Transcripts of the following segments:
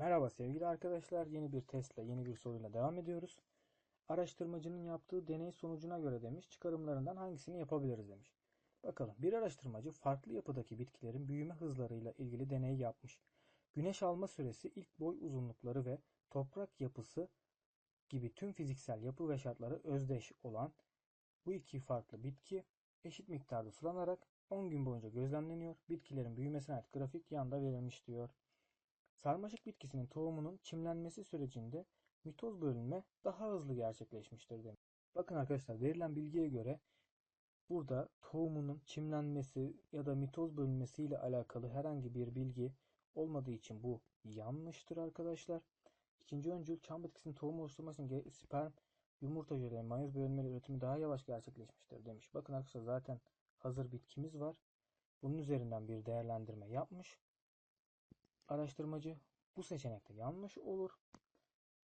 Merhaba sevgili arkadaşlar. Yeni bir testle, yeni bir soruyla devam ediyoruz. Araştırmacının yaptığı deney sonucuna göre demiş, çıkarımlarından hangisini yapabiliriz demiş. Bakalım bir araştırmacı farklı yapıdaki bitkilerin büyüme hızlarıyla ilgili deney yapmış. Güneş alma süresi, ilk boy uzunlukları ve toprak yapısı gibi tüm fiziksel yapı ve şartları özdeş olan bu iki farklı bitki eşit miktarda sulanarak 10 gün boyunca gözlemleniyor. Bitkilerin büyümesine ait grafik yanda verilmiş diyor. Sarmaşık bitkisinin tohumunun çimlenmesi sürecinde mitoz bölünme daha hızlı gerçekleşmiştir demiş. Bakın arkadaşlar verilen bilgiye göre burada tohumunun çimlenmesi ya da mitoz bölünmesi ile alakalı herhangi bir bilgi olmadığı için bu yanlıştır arkadaşlar. İkinci öncül çam bitkisinin tohum oluşturması için sperm, yumurta jöle, mayoz bölünmeleri üretimi daha yavaş gerçekleşmiştir demiş. Bakın arkadaşlar zaten hazır bitkimiz var. Bunun üzerinden bir değerlendirme yapmış araştırmacı. Bu seçenekte yanlış olur.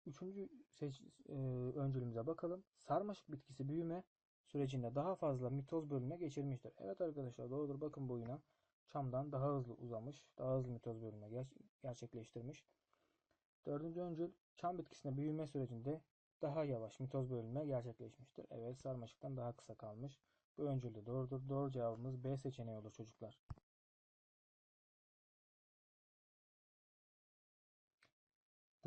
Üçüncü seç, e, öncülümüze bakalım. Sarmaşık bitkisi büyüme sürecinde daha fazla mitoz bölünme geçirmiştir. Evet arkadaşlar doğrudur. Bakın boyuna çamdan daha hızlı uzamış. Daha hızlı mitoz bölünme ger gerçekleştirmiş. Dördüncü öncül çam bitkisinde büyüme sürecinde daha yavaş mitoz bölünme gerçekleşmiştir. Evet sarmaşıktan daha kısa kalmış. Bu öncül de doğrudur. Doğru cevabımız B seçeneği olur çocuklar.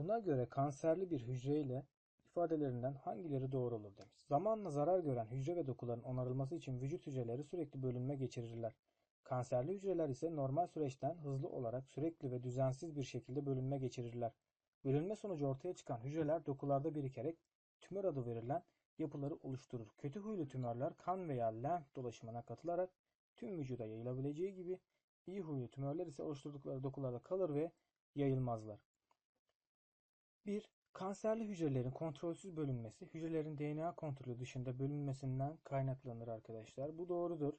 Buna göre kanserli bir hücre ile ifadelerinden hangileri doğru olur demiş. Zamanla zarar gören hücre ve dokuların onarılması için vücut hücreleri sürekli bölünme geçirirler. Kanserli hücreler ise normal süreçten hızlı olarak sürekli ve düzensiz bir şekilde bölünme geçirirler. Bölünme sonucu ortaya çıkan hücreler dokularda birikerek tümör adı verilen yapıları oluşturur. Kötü huylu tümörler kan veya lenf dolaşımına katılarak tüm vücuda yayılabileceği gibi iyi huylu tümörler ise oluşturdukları dokularda kalır ve yayılmazlar. 1. Kanserli hücrelerin kontrolsüz bölünmesi hücrelerin DNA kontrolü dışında bölünmesinden kaynaklanır arkadaşlar. Bu doğrudur.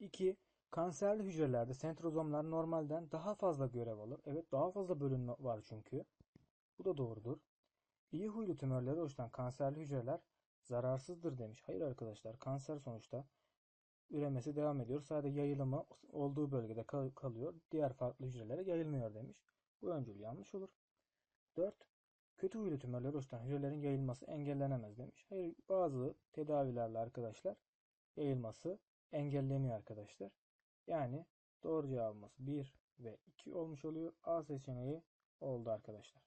2. Kanserli hücrelerde sentrozomlar normalden daha fazla görev alır. Evet daha fazla bölünme var çünkü. Bu da doğrudur. İyi huylu tümörleri oluşturan kanserli hücreler zararsızdır demiş. Hayır arkadaşlar kanser sonuçta üremesi devam ediyor. Sadece yayılımı olduğu bölgede kalıyor. Diğer farklı hücrelere yayılmıyor demiş. Bu öncül yanlış olur. 4. Kötü huylu tümörler oluşturan hücrelerin yayılması engellenemez demiş. Hayır bazı tedavilerle arkadaşlar yayılması engelleniyor arkadaşlar. Yani doğru cevabımız 1 ve 2 olmuş oluyor. A seçeneği oldu arkadaşlar.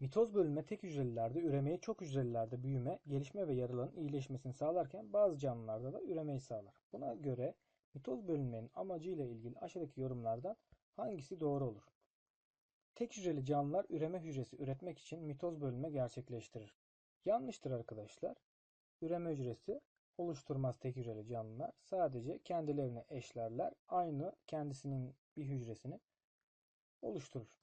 Mitoz bölünme tek hücrelilerde üremeyi, çok hücrelilerde büyüme, gelişme ve yaraların iyileşmesini sağlarken bazı canlılarda da üremeyi sağlar. Buna göre Mitoz bölünmenin amacı ile ilgili aşağıdaki yorumlardan hangisi doğru olur? Tek hücreli canlılar üreme hücresi üretmek için mitoz bölünme gerçekleştirir. Yanlıştır arkadaşlar. Üreme hücresi oluşturmaz tek hücreli canlılar. Sadece kendilerini eşlerler. Aynı kendisinin bir hücresini oluşturur.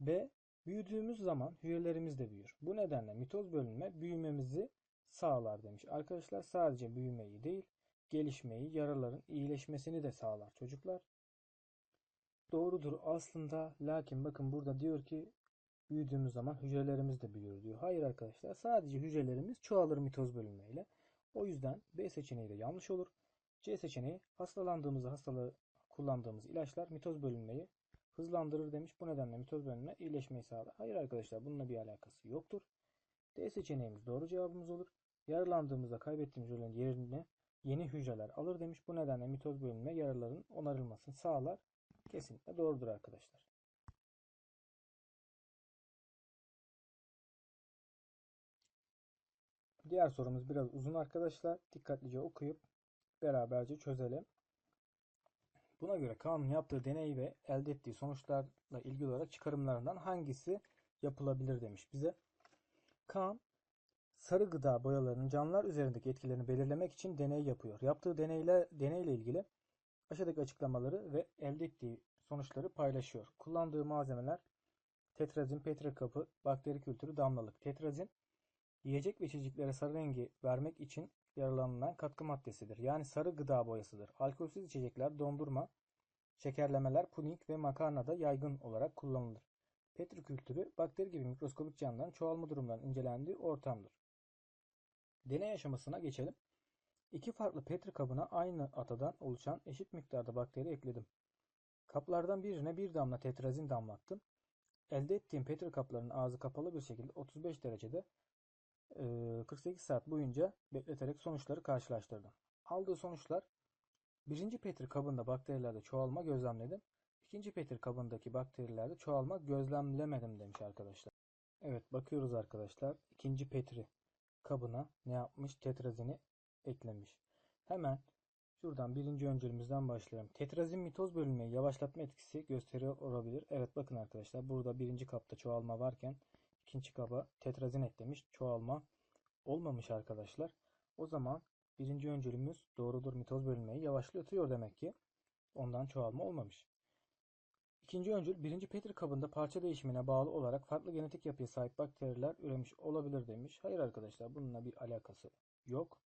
B. Büyüdüğümüz zaman hücrelerimiz de büyür. Bu nedenle mitoz bölünme büyümemizi sağlar demiş. Arkadaşlar sadece büyümeyi değil, gelişmeyi, yaraların iyileşmesini de sağlar çocuklar. Doğrudur aslında lakin bakın burada diyor ki büyüdüğümüz zaman hücrelerimiz de büyür diyor. Hayır arkadaşlar sadece hücrelerimiz çoğalır mitoz bölünmeyle. O yüzden B seçeneği de yanlış olur. C seçeneği hastalandığımızda hastalığı kullandığımız ilaçlar mitoz bölünmeyi hızlandırır demiş. Bu nedenle mitoz bölünme iyileşmeyi sağlar. Hayır arkadaşlar bununla bir alakası yoktur. D seçeneğimiz doğru cevabımız olur. Yaralandığımızda kaybettiğimiz hücrelerin yerine yeni hücreler alır demiş. Bu nedenle mitoz bölünme yaraların onarılmasını sağlar. Kesinlikle doğrudur arkadaşlar. Diğer sorumuz biraz uzun arkadaşlar. Dikkatlice okuyup beraberce çözelim. Buna göre Kaan'ın yaptığı deney ve elde ettiği sonuçlarla ilgili olarak çıkarımlarından hangisi yapılabilir demiş bize. Kaan sarı gıda boyalarının canlılar üzerindeki etkilerini belirlemek için deney yapıyor. Yaptığı deneyle, deneyle ilgili aşağıdaki açıklamaları ve elde ettiği sonuçları paylaşıyor. Kullandığı malzemeler tetrazin, petre kapı, bakteri kültürü, damlalık. Tetrazin yiyecek ve içeceklere sarı rengi vermek için yararlanılan katkı maddesidir. Yani sarı gıda boyasıdır. Alkolsüz içecekler, dondurma, şekerlemeler, puding ve makarnada yaygın olarak kullanılır. Petri kültürü bakteri gibi mikroskobik canlıların çoğalma durumlarının incelendiği ortamdır. Deney aşamasına geçelim. İki farklı Petri kabına aynı atadan oluşan eşit miktarda bakteri ekledim. Kaplardan birine bir damla tetrazin damlattım. Elde ettiğim Petri kaplarının ağzı kapalı bir şekilde 35 derecede e, 48 saat boyunca bekleterek sonuçları karşılaştırdım. Aldığı sonuçlar birinci Petri kabında bakterilerde çoğalma gözlemledim. İkinci Petri kabındaki bakterilerde çoğalma gözlemlemedim demiş arkadaşlar. Evet bakıyoruz arkadaşlar. İkinci Petri kabına ne yapmış? Tetrazini eklemiş. Hemen şuradan birinci öncülümüzden başlayalım. Tetrazin mitoz bölünmeyi yavaşlatma etkisi gösteriyor olabilir. Evet bakın arkadaşlar burada birinci kapta çoğalma varken ikinci kaba tetrazin eklemiş. Çoğalma olmamış arkadaşlar. O zaman birinci öncülümüz doğrudur mitoz bölünmeyi yavaşlatıyor demek ki. Ondan çoğalma olmamış. İkinci öncül birinci Petri kabında parça değişimine bağlı olarak farklı genetik yapıya sahip bakteriler üremiş olabilir demiş. Hayır arkadaşlar bununla bir alakası yok.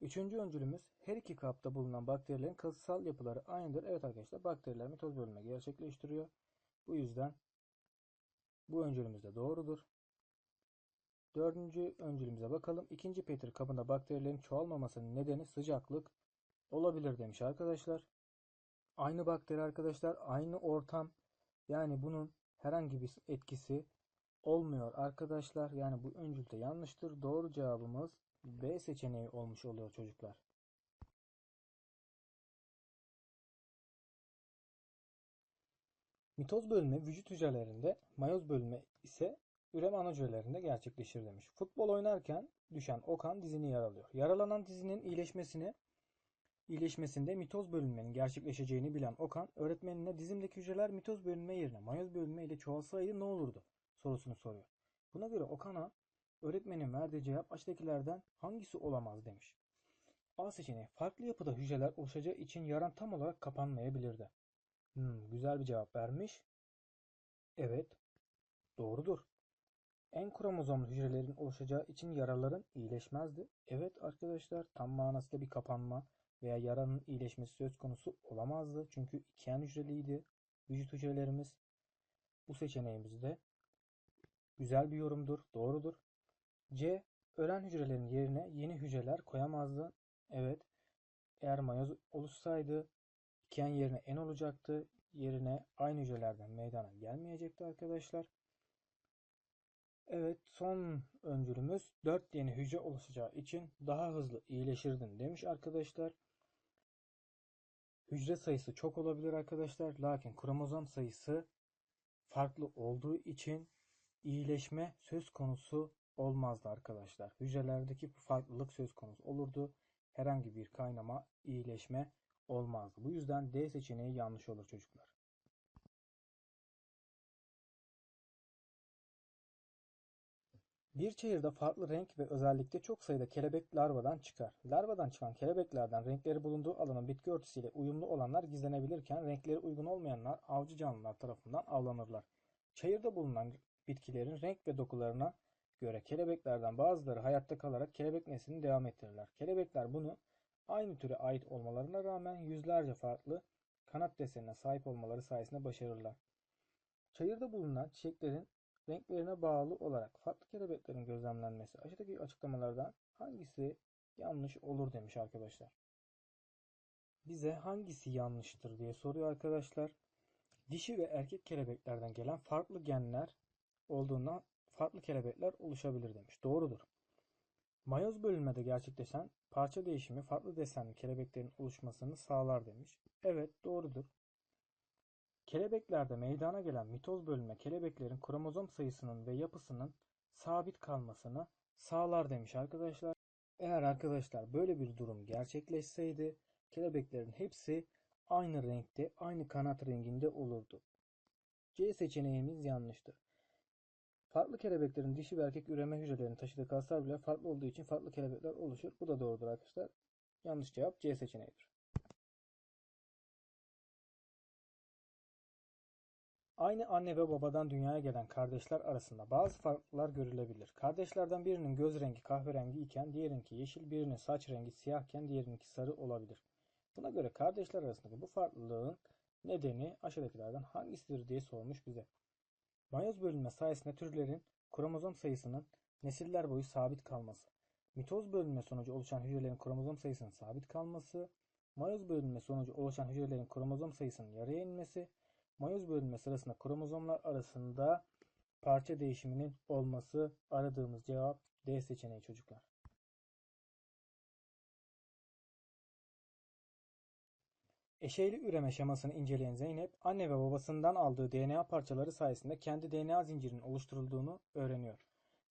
Üçüncü öncülümüz her iki kapta bulunan bakterilerin kasısal yapıları aynıdır. Evet arkadaşlar bakteriler mitoz bölünme gerçekleştiriyor. Bu yüzden bu öncülümüz de doğrudur. Dördüncü öncülümüze bakalım. İkinci Petri kabında bakterilerin çoğalmamasının nedeni sıcaklık olabilir demiş arkadaşlar. Aynı bakteri arkadaşlar, aynı ortam. Yani bunun herhangi bir etkisi olmuyor arkadaşlar. Yani bu öncül de yanlıştır. Doğru cevabımız B seçeneği olmuş oluyor çocuklar. Mitoz bölünme vücut hücrelerinde, mayoz bölünme ise üreme ana hücrelerinde gerçekleşir demiş. Futbol oynarken düşen Okan dizini yaralıyor. Yaralanan dizinin iyileşmesini iyileşmesinde mitoz bölünmenin gerçekleşeceğini bilen Okan, öğretmenine dizimdeki hücreler mitoz bölünme yerine mayoz bölünme ile çoğalsaydı ne olurdu sorusunu soruyor. Buna göre Okan'a öğretmenin verdiği cevap aşağıdakilerden hangisi olamaz demiş. A seçeneği farklı yapıda hücreler oluşacağı için yaran tam olarak kapanmayabilirdi. Hmm, güzel bir cevap vermiş. Evet, doğrudur. En kromozomlu hücrelerin oluşacağı için yaraların iyileşmezdi. Evet arkadaşlar tam manasıyla bir kapanma veya yaranın iyileşmesi söz konusu olamazdı. Çünkü ikiyen hücreliydi vücut hücrelerimiz. Bu seçeneğimiz de güzel bir yorumdur, doğrudur. C. Ölen hücrelerin yerine yeni hücreler koyamazdı. Evet. Eğer mayoz oluşsaydı ikiyen yerine en olacaktı. Yerine aynı hücrelerden meydana gelmeyecekti arkadaşlar. Evet son öncülümüz 4 yeni hücre oluşacağı için daha hızlı iyileşirdin demiş arkadaşlar. Hücre sayısı çok olabilir arkadaşlar. Lakin kromozom sayısı farklı olduğu için iyileşme söz konusu olmazdı arkadaşlar. Hücrelerdeki farklılık söz konusu olurdu. Herhangi bir kaynama, iyileşme olmazdı. Bu yüzden D seçeneği yanlış olur çocuklar. Bir çayırda farklı renk ve özellikle çok sayıda kelebek larvadan çıkar. Larvadan çıkan kelebeklerden renkleri bulunduğu alanın bitki örtüsüyle uyumlu olanlar gizlenebilirken renkleri uygun olmayanlar avcı canlılar tarafından avlanırlar. Çayırda bulunan bitkilerin renk ve dokularına göre kelebeklerden bazıları hayatta kalarak kelebek neslini devam ettirirler. Kelebekler bunu aynı türe ait olmalarına rağmen yüzlerce farklı kanat desenine sahip olmaları sayesinde başarırlar. Çayırda bulunan çiçeklerin renklerine bağlı olarak farklı kelebeklerin gözlemlenmesi aşağıdaki açıklamalardan hangisi yanlış olur demiş arkadaşlar. Bize hangisi yanlıştır diye soruyor arkadaşlar. Dişi ve erkek kelebeklerden gelen farklı genler olduğundan farklı kelebekler oluşabilir demiş. Doğrudur. Mayoz bölünmede gerçekleşen parça değişimi farklı desenli kelebeklerin oluşmasını sağlar demiş. Evet doğrudur. Kelebeklerde meydana gelen mitoz bölünme kelebeklerin kromozom sayısının ve yapısının sabit kalmasını sağlar demiş arkadaşlar. Eğer arkadaşlar böyle bir durum gerçekleşseydi kelebeklerin hepsi aynı renkte, aynı kanat renginde olurdu. C seçeneğimiz yanlıştır. Farklı kelebeklerin dişi ve erkek üreme hücrelerini taşıdığı kaslar bile farklı olduğu için farklı kelebekler oluşur. Bu da doğrudur arkadaşlar. Yanlış cevap C seçeneğidir. Aynı anne ve babadan dünyaya gelen kardeşler arasında bazı farklar görülebilir. Kardeşlerden birinin göz rengi kahverengi iken diğerininki yeşil, birinin saç rengi siyahken diğerininki sarı olabilir. Buna göre kardeşler arasındaki bu farklılığın nedeni aşağıdakilerden hangisidir diye sormuş bize. Mayoz bölünme sayesinde türlerin kromozom sayısının nesiller boyu sabit kalması. Mitoz bölünme sonucu oluşan hücrelerin kromozom sayısının sabit kalması, mayoz bölünme sonucu oluşan hücrelerin kromozom sayısının yarıya inmesi, mayoz bölünme sırasında kromozomlar arasında parça değişiminin olması aradığımız cevap D seçeneği çocuklar. Eşeyli üreme şemasını inceleyen Zeynep, anne ve babasından aldığı DNA parçaları sayesinde kendi DNA zincirinin oluşturulduğunu öğreniyor.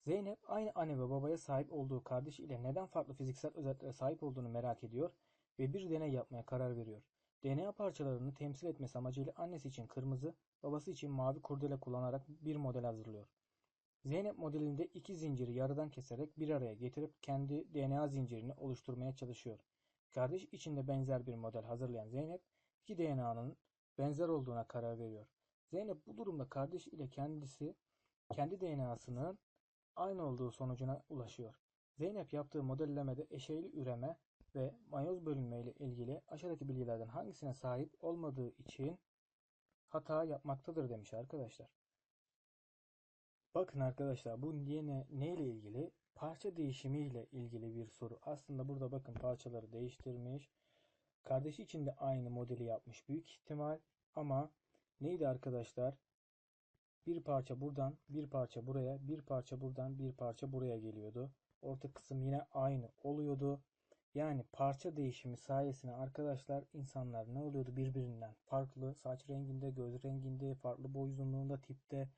Zeynep, aynı anne ve babaya sahip olduğu kardeş ile neden farklı fiziksel özelliklere sahip olduğunu merak ediyor ve bir deney yapmaya karar veriyor. DNA parçalarını temsil etmesi amacıyla annesi için kırmızı, babası için mavi kurdele kullanarak bir model hazırlıyor. Zeynep modelinde iki zinciri yarıdan keserek bir araya getirip kendi DNA zincirini oluşturmaya çalışıyor. Kardeş içinde benzer bir model hazırlayan Zeynep, iki DNA'nın benzer olduğuna karar veriyor. Zeynep bu durumda kardeş ile kendisi kendi DNA'sının aynı olduğu sonucuna ulaşıyor. Zeynep yaptığı modellemede eşeyli üreme ve mayoz bölünme ile ilgili aşağıdaki bilgilerden hangisine sahip olmadığı için hata yapmaktadır demiş arkadaşlar. Bakın arkadaşlar bu yine ne ile ilgili? Parça değişimi ile ilgili bir soru. Aslında burada bakın parçaları değiştirmiş. Kardeşi için de aynı modeli yapmış büyük ihtimal. Ama neydi arkadaşlar? Bir parça buradan, bir parça buraya, bir parça buradan, bir parça buraya geliyordu. Orta kısım yine aynı oluyordu. Yani parça değişimi sayesinde arkadaşlar insanlar ne oluyordu birbirinden farklı saç renginde, göz renginde, farklı boy uzunluğunda, tipte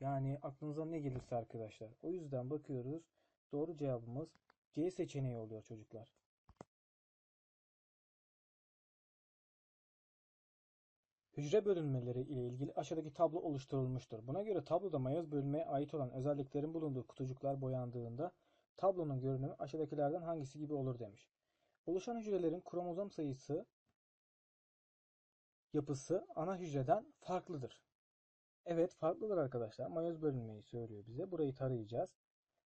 yani aklınıza ne gelirse arkadaşlar. O yüzden bakıyoruz. Doğru cevabımız C seçeneği oluyor çocuklar. Hücre bölünmeleri ile ilgili aşağıdaki tablo oluşturulmuştur. Buna göre tabloda mayoz bölünmeye ait olan özelliklerin bulunduğu kutucuklar boyandığında tablonun görünümü aşağıdakilerden hangisi gibi olur demiş. Oluşan hücrelerin kromozom sayısı yapısı ana hücreden farklıdır. Evet farklıdır arkadaşlar. Mayoz bölünmeyi söylüyor bize. Burayı tarayacağız.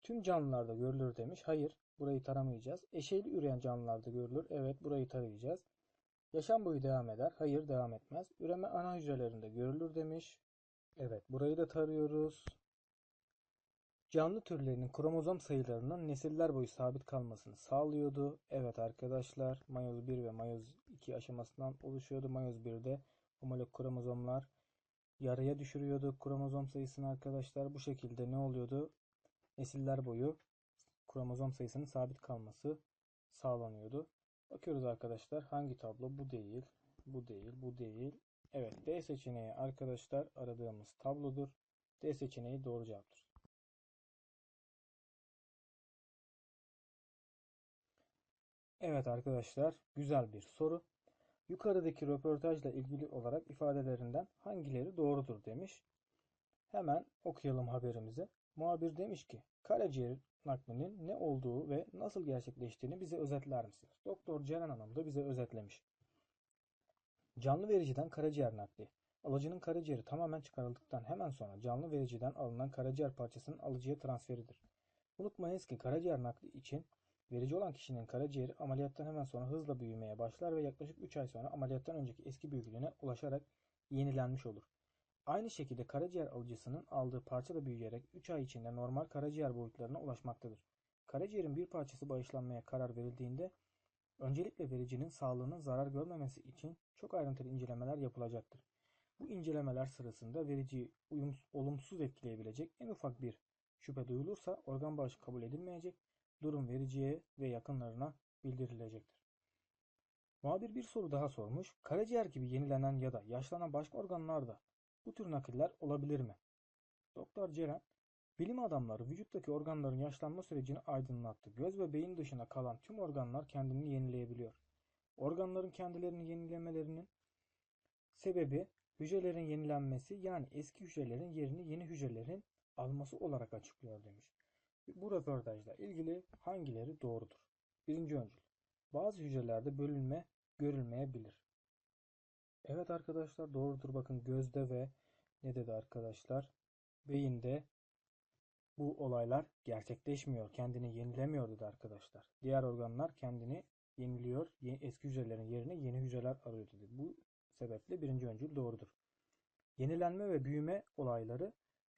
Tüm canlılarda görülür demiş. Hayır. Burayı taramayacağız. Eşeyli üreyen canlılarda görülür. Evet. Burayı tarayacağız. Yaşam boyu devam eder. Hayır devam etmez. Üreme ana hücrelerinde görülür demiş. Evet. Burayı da tarıyoruz. Canlı türlerinin kromozom sayılarının nesiller boyu sabit kalmasını sağlıyordu. Evet arkadaşlar. Mayoz 1 ve mayoz 2 aşamasından oluşuyordu. Mayoz 1'de homolog kromozomlar yarıya düşürüyordu kromozom sayısını arkadaşlar. Bu şekilde ne oluyordu? Nesiller boyu kromozom sayısının sabit kalması sağlanıyordu. Bakıyoruz arkadaşlar hangi tablo? Bu değil, bu değil, bu değil. Evet D seçeneği arkadaşlar aradığımız tablodur. D seçeneği doğru cevaptır. Evet arkadaşlar güzel bir soru. Yukarıdaki röportajla ilgili olarak ifadelerinden hangileri doğrudur demiş. Hemen okuyalım haberimizi. Muhabir demiş ki karaciğer naklinin ne olduğu ve nasıl gerçekleştiğini bize özetler misiniz? Doktor Ceren Hanım da bize özetlemiş. Canlı vericiden karaciğer nakli. Alıcının karaciğeri tamamen çıkarıldıktan hemen sonra canlı vericiden alınan karaciğer parçasının alıcıya transferidir. Unutmayınız ki karaciğer nakli için Verici olan kişinin karaciğeri ameliyattan hemen sonra hızla büyümeye başlar ve yaklaşık 3 ay sonra ameliyattan önceki eski büyüklüğüne ulaşarak yenilenmiş olur. Aynı şekilde karaciğer alıcısının aldığı parça da büyüyerek 3 ay içinde normal karaciğer boyutlarına ulaşmaktadır. Karaciğerin bir parçası bağışlanmaya karar verildiğinde öncelikle vericinin sağlığının zarar görmemesi için çok ayrıntılı incelemeler yapılacaktır. Bu incelemeler sırasında vericiyi olumsuz etkileyebilecek en ufak bir şüphe duyulursa organ bağışı kabul edilmeyecek durum vericiye ve yakınlarına bildirilecektir. Muhabir bir soru daha sormuş. Karaciğer gibi yenilenen ya da yaşlanan başka organlarda bu tür nakiller olabilir mi? Doktor Ceren, bilim adamları vücuttaki organların yaşlanma sürecini aydınlattı. Göz ve beyin dışına kalan tüm organlar kendini yenileyebiliyor. Organların kendilerini yenilemelerinin sebebi hücrelerin yenilenmesi yani eski hücrelerin yerini yeni hücrelerin alması olarak açıklıyor demiş. Bu röportajla ilgili hangileri doğrudur? Birinci öncül. Bazı hücrelerde bölünme görülmeyebilir. Evet arkadaşlar doğrudur. Bakın gözde ve ne dedi arkadaşlar? Beyinde bu olaylar gerçekleşmiyor. Kendini yenilemiyor dedi arkadaşlar. Diğer organlar kendini yeniliyor. Eski hücrelerin yerine yeni hücreler arıyor dedi. Bu sebeple birinci öncül doğrudur. Yenilenme ve büyüme olayları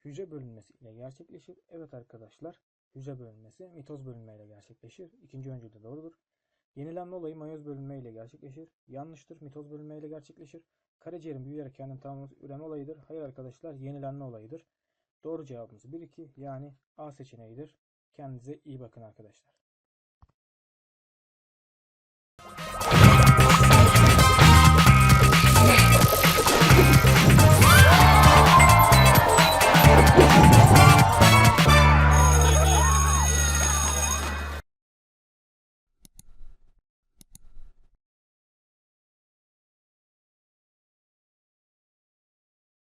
hücre bölünmesi ile gerçekleşir. Evet arkadaşlar hücre bölünmesi mitoz bölünmeyle gerçekleşir. İkinci öncül de doğrudur. Yenilenme olayı mayoz bölünmeyle gerçekleşir. Yanlıştır. Mitoz bölünmeyle gerçekleşir. Karaciğerin büyüyerek kendini tamamlaması üreme olayıdır. Hayır arkadaşlar yenilenme olayıdır. Doğru cevabımız 1-2 yani A seçeneğidir. Kendinize iyi bakın arkadaşlar.